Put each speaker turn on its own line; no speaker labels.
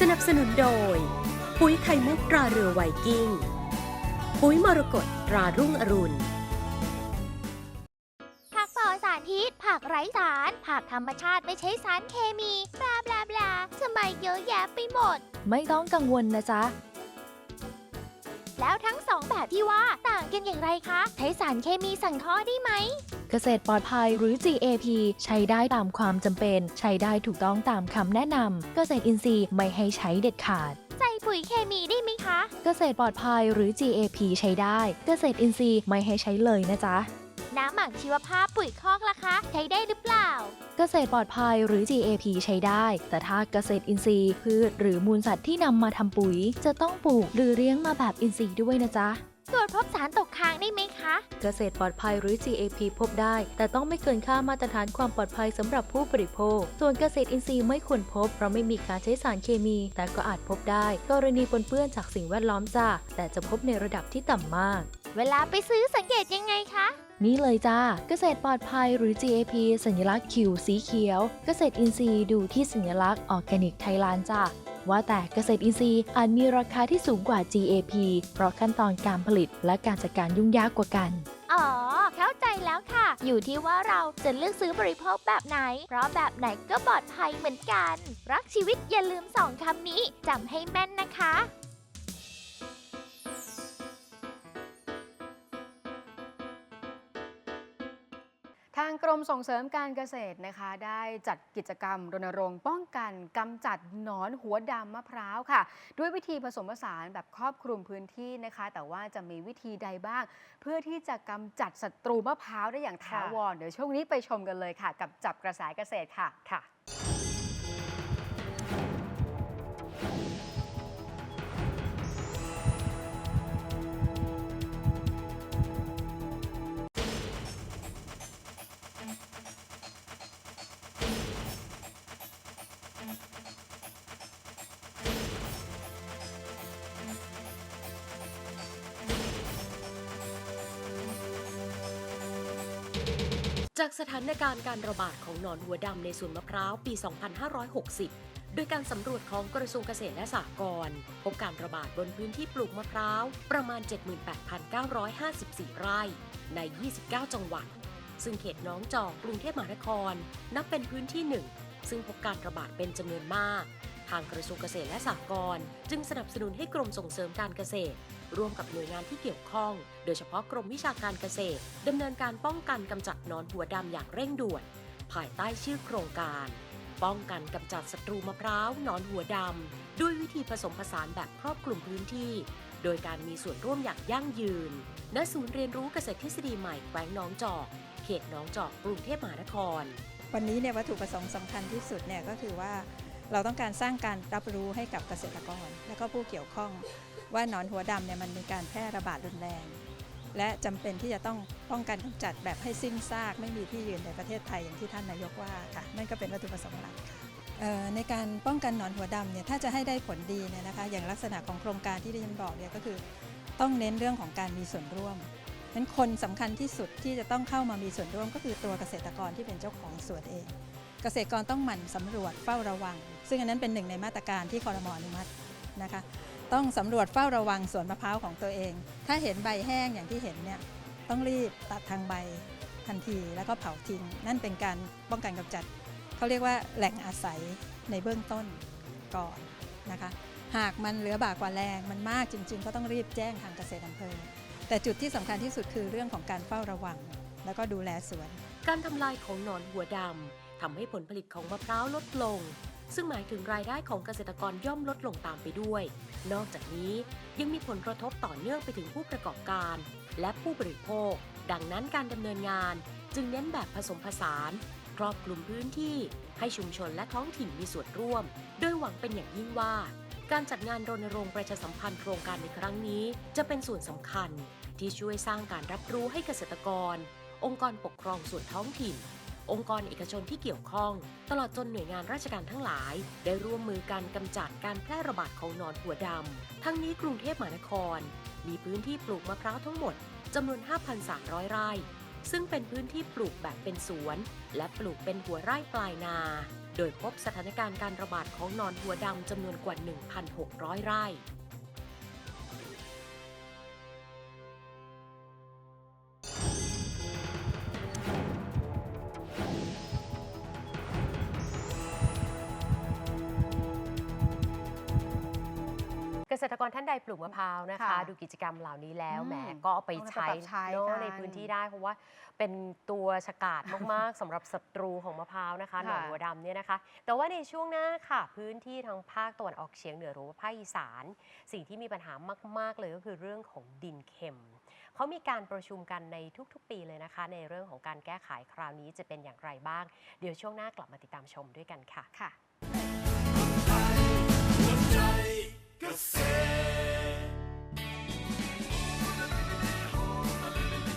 สนับสนุนโดย ปุ๋ยไข่มุกตราเรือไวกิ้ง ปุ๋ยมรกตตรารุ่งอรุณ
ผักปลอดสารพิษ ผักไร้สาร ผักธรรมชาติไม่ใช้สารเคมีบลาบลาบลาทำไมเยอะแยะไปหมด
ไม่ต้องกังวลนะจ๊ะ
แล้วทั้งสองแบบที่ว่าต่างกันอย่างไรคะ ใช้สารเคมีสั่งเคราะห์ได้ไหม
เกษตรปลอดภัยหรือ GAP ใช้ได้ตามความจำเป็น ใช้ได้ถูกต้องตามคำแนะนำเกษตรอินทรีย์ไม่ให้ใช้เด็ดขาด
ใส่ปุ๋ยเคมีได้ไหมคะ
เกษตรปลอดภัยหรือ GAP ใช้ได้ เกษตรอินทรีย์ไม่ให้ใช้เลยนะจ๊ะ
น้ำหมักชีวภาพปุ๋ยคอกล่ะคะ ใช้ได้หรือเปล่า
เกษตรปลอดภัยหรือ GAP ใช้ได้ แต่ถ้าเกษตรอินทรีย์พืชหรือมูลสัตว์ที่นำมาทำปุ๋ย จะต้องปลูกหรือเลี้ยงมาแบบอินทรีย์ด้วยนะจ๊ะ
ตรวจพบสารตกค้างได้ไหมคะ
เกษตรปลอดภัยหรือ GAP พบได้ แต่ต้องไม่เกินค่ามาตรฐานความปลอดภัยสำหรับผู้บริโภค ส่วนเกษตรอินทรีย์ไม่ควรพบ เพราะไม่มีการใช้สารเคมี แต่ก็อาจพบได้ กรณีปนเปื้อนจากสิ่งแวดล้อมจ้าแต่จะพบในระดับที่ต่ำมาก
เวลาไปซื้อสังเกตยังไงคะ
นี่เลยจ้า เกษตรปลอดภัยหรือ GAP สัญลักษณ์คิวสีเขียว เกษตรอินทรีย์ดูที่สัญลักษณ์ออร์แกนิกไทยแลนด์จ้าว่าแต่เกษตรอินทรีย์อาจมีราคาที่สูงกว่า GAP เพราะขั้นตอนการผลิตและการจัดการยุ่งยากกว่ากัน
อ๋อ เข้าใจแล้วค่ะ อยู่ที่ว่าเราจะเลือกซื้อบริโภคแบบไหน เพราะแบบไหนก็ปลอดภัยเหมือนกัน รักชีวิตอย่าลืมสองคำนี้จำให้แม่นนะคะ
ทางกรมส่งเสริมการเกษตรนะคะ ได้จัดกิจกรรมรณรงค์ป้องกันกำจัดหนอนหัวดำมะพร้าวค่ะ ด้วยวิธีผสมผสานแบบครอบคลุมพื้นที่นะคะ แต่ว่าจะมีวิธีใดบ้าง เพื่อที่จะกำจัดศัตรูมะพร้าวได้อย่างถาวรเดี๋ยวช่วงนี้ไปชมกันเลยค่ะ กับจับกระแสเกษตรค่ะค่ะ
จากสถานการณ์การระบาดของหนอนหัวดำในสวนมะพร้าวปี 2560 โดยการสำรวจของกระทรวงเกษตรและสหกรณ์พบการระบาดบนพื้นที่ปลูกมะพร้าวประมาณ 78,954 ไร่ ใน 29 จังหวัด ซึ่งเขตน้องจอกกรุงเทพมหานคร นับเป็นพื้นที่หนึ่ง ซึ่งพบการระบาดเป็นจำนวนมาก ทางกระทรวงเกษตรและสหกรณ์จึงสนับสนุนให้กรมส่งเสริมการเกษตร ร่วมกับหน่วยงานที่เกี่ยวข้อง โดยเฉพาะกรมวิชาการเกษตรดำเนินการป้องกันกำจัดนอนหัวดำอย่างเร่งด่วน ภายใต้ชื่อโครงการ ป้องกันกำจัดศัตรูมะพร้าวนอนหัวดำด้วยวิธีผสมผสานแบบครอบคลุมพื้นที่ โดยการมีส่วนร่วมอย่างยั่งยืน ณ ศูนย์เรียนรู้เกษตรทฤษฎีใหม่แขวงน้องจอก เขตน้องจอกกรุงเทพมหานคร
วันนี้เนี่ยวัตถุประสงค์สำคัญที่สุดเนี่ยก็คือว่า เราต้องการสร้างการรับรู้ให้กับเกษตรกร และก็ผู้เกี่ยวข้องว่าหนอนหัวดำเนี่ยมันมีการแพร่ระบาดรุนแรง และจำเป็นที่จะต้องป้องกันกำจัดแบบให้สิ้นซาก ไม่มีที่ยืนในประเทศไทยอย่างที่ท่านนายกว่าค่ะนั่นก็เป็นวัตถุประสงค์หลักค่ะในการป้องกันหนอนหัวดำเนี่ยถ้าจะให้ได้ผลดีเนี่ยนะคะอย่างลักษณะของโครงการที่ดิฉันบอกเนี่ยก็คือต้องเน้นเรื่องของการมีส่วนร่วมนั้นคนสำคัญที่สุดที่จะต้องเข้ามามีส่วนร่วมก็คือตัวเกษตรกรที่เป็นเจ้าของสวนเอง เกษตรกรต้องหมั่นสำรวจเฝ้าระวัง ซึ่งอันนั้นเป็นหนึ่งในมาตรการที่คอรมอนุมัตินะคะ ต้องสำรวจเฝ้าระวังสวนมะพร้าวของตัวเอง ถ้าเห็นใบแห้งอย่างที่เห็นเนี่ยต้องรีบตัดทางใบทันทีแล้วก็เผาทิ้ง นั่นเป็นการป้องกันกำจัด เขาเรียกว่าแหล่งอาศัยในเบื้องต้นก่อนนะคะ หากมันเหลือบากกว่าแรงมันมากจริง ๆ ก็ต้องรีบแจ้งทางเกษตรอำเภอ แต่จุดที่สำคัญที่สุดคือเรื่องของการเฝ้าระวัง แล้วก็ดูแลสวน
การทำลายของหนอนหัวดำ ทำให้ผลผลิตของมะพร้าวลดลง ซึ่งหมายถึงรายได้ของเกษตรกรย่อมลดลงตามไปด้วย นอกจากนี้ยังมีผลกระทบต่อเนื่องไปถึงผู้ประกอบการ และผู้บริโภค ดังนั้นการดำเนินงานจึงเน้นแบบผสมผสาน ครอบคลุมพื้นที่ ให้ชุมชนและท้องถิ่นมีส่วนร่วม โดยหวังเป็นอย่างยิ่งว่า การจัดงานรณรงค์ประชาสัมพันธ์โครงการในครั้งนี้ จะเป็นส่วนสำคัญ ที่ช่วยสร้างการรับรู้ให้เกษตรกร องค์กรปกครองส่วนท้องถิ่น องค์กรเอกชนที่เกี่ยวข้อง ตลอดจนหน่วยงานราชการทั้งหลาย ได้ร่วมมือกันกำจัดการแพร่ระบาดของนอนหัวดำ ทั้งนี้กรุงเทพมหานคร มีพื้นที่ปลูกมะพร้าวทั้งหมดจำนวน 5,300 ไร่ ซึ่งเป็นพื้นที่ปลูกแบบเป็นสวน และปลูกเป็นหัวไร่ปลายนา โดยพบสถานการณ์การระบาดของนอนหัวดำจำนวนกว่า 1,600 ไร่ ษตรกรท่านใดปลูกมะพร้าวนะคะ
ค่ะ
ดูกิจกรรมเหล่านี้แล้ว
อืม
แหมก็เอาไป
ต้อง
ใช้
ปรับใช้
เนอะ
กัน
ในพื้นที่ได้เพราะว่าเป็นตัวฉกาจมาก ๆสำหรับศัตรูของมะพร้าวนะคะหนอน
ค่ะ
หัวดำเนี่ยนะคะ แต่ว่าในช่วงหน้าค่ะ พื้นที่ทางภาคตะวันออกเฉียงเหนือหรือว่าภาคอีสาน สิ่งที่มีปัญหามาก ๆ เลยก็คือเรื่องของดินเค็ม เขามีการประชุมกันในทุก ๆ ปีเลยนะคะ ในเรื่องของการแก้ไขคราวนี้จะเป็นอย่างไรบ้าง เดี๋ยวช่วงหน้ากลับมาติดตามชมด้วยกันค่ะ
ค่ะ
หัวใจ เกษตร